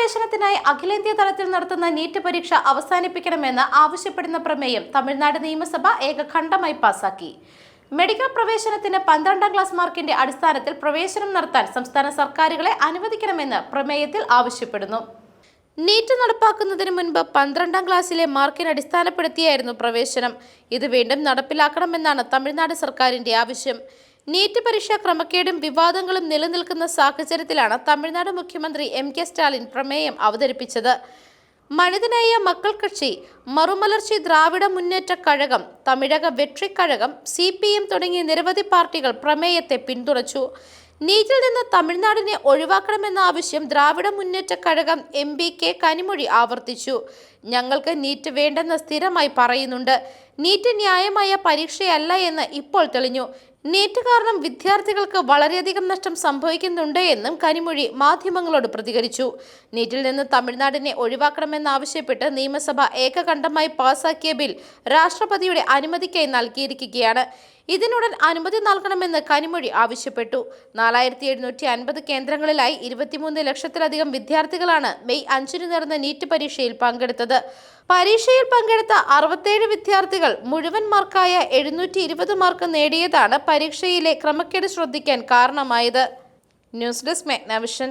പ്രവേശനത്തിനായി അഖിലേന്ത്യാ തലത്തിൽ നടത്തുന്ന നീറ്റ് പരീക്ഷ അവസാനിപ്പിക്കണമെന്ന് ആവശ്യപ്പെടുന്ന പ്രമേയം തമിഴ്നാട് നിയമസഭ ഏകഖണ്ഡമായി പാസാക്കി. മെഡിക്കൽ പ്രവേശനത്തിന് പന്ത്രണ്ടാം ക്ലാസ് മാർക്കിന്റെ അടിസ്ഥാനത്തിൽ പ്രവേശനം നടത്താൻ സംസ്ഥാന സർക്കാരുകളെ അനുവദിക്കണമെന്ന് പ്രമേയത്തിൽ ആവശ്യപ്പെടുന്നു. നീറ്റ് നടപ്പാക്കുന്നതിന് മുൻപ് പന്ത്രണ്ടാം ക്ലാസ്സിലെ മാർക്കിന് അടിസ്ഥാനപ്പെടുത്തിയായിരുന്നു പ്രവേശനം. ഇത് വീണ്ടും നടപ്പിലാക്കണമെന്നാണ് തമിഴ്നാട് സർക്കാരിന്റെ ആവശ്യം. നീറ്റ് പരീക്ഷാ ക്രമക്കേടും വിവാദങ്ങളും നിലനിൽക്കുന്ന സാഹചര്യത്തിലാണ് തമിഴ്നാട് മുഖ്യമന്ത്രി എം കെ സ്റ്റാലിൻ പ്രമേയം അവതരിപ്പിച്ചത്. മനിതനായ മക്കൾ കക്ഷി Marumalarchi Dravida Munnetra Kazhagam Tamilaga Vettri Kazhagam C P M തുടങ്ങിയ നിരവധി പാർട്ടികൾ പ്രമേയത്തെ പിന്തുണച്ചു. നീറ്റിൽ നിന്ന് തമിഴ്നാടിനെ ഒഴിവാക്കണമെന്ന ആവശ്യം Dravida Munnetra Kazhagam M B K Kanimozhi ആവർത്തിച്ചു. ഞങ്ങൾക്ക് നീറ്റ് വേണ്ടെന്ന് സ്ഥിരമായി പറയുന്നുണ്ട്. നീറ്റ് ന്യായമായ പരീക്ഷയല്ല എന്ന് ഇപ്പോൾ തെളിഞ്ഞു. നീറ്റ് കാരണം വിദ്യാർത്ഥികൾക്ക് വളരെയധികം നഷ്ടം സംഭവിക്കുന്നുണ്ട് എന്നും കനിമൊഴി മാധ്യമങ്ങളോട് പ്രതികരിച്ചു. നീറ്റിൽ നിന്ന് തമിഴ്നാടിനെ ഒഴിവാക്കണമെന്നാവശ്യപ്പെട്ട് നിയമസഭ ഏകകണ്ഠമായി പാസാക്കിയ ബിൽ രാഷ്ട്രപതിയുടെ അനുമതിക്കായി നൽകിയിരിക്കുകയാണ്. ഇതിനുടൻ അനുമതി നൽകണമെന്ന് കനിമൊഴി ആവശ്യപ്പെട്ടു. നാലായിരത്തി എഴുന്നൂറ്റി അൻപത് കേന്ദ്രങ്ങളിലായി ഇരുപത്തിമൂന്ന് ലക്ഷത്തിലധികം വിദ്യാർത്ഥികളാണ് മെയ് അഞ്ചിന് നടന്ന നീറ്റ് പരീക്ഷയിൽ പങ്കെടുത്തത്. പരീക്ഷയിൽ പങ്കെടുത്ത അറുപത്തേഴ് വിദ്യാർത്ഥികൾ മുഴുവൻ മാർക്കായ എഴുന്നൂറ്റി ഇരുപത് മാർക്ക് നേടിയതാണ് പരീക്ഷയിലെ ക്രമക്കേട് ശ്രദ്ധിക്കാൻ കാരണമായത്. News desk മെഗ്നവിഷൻ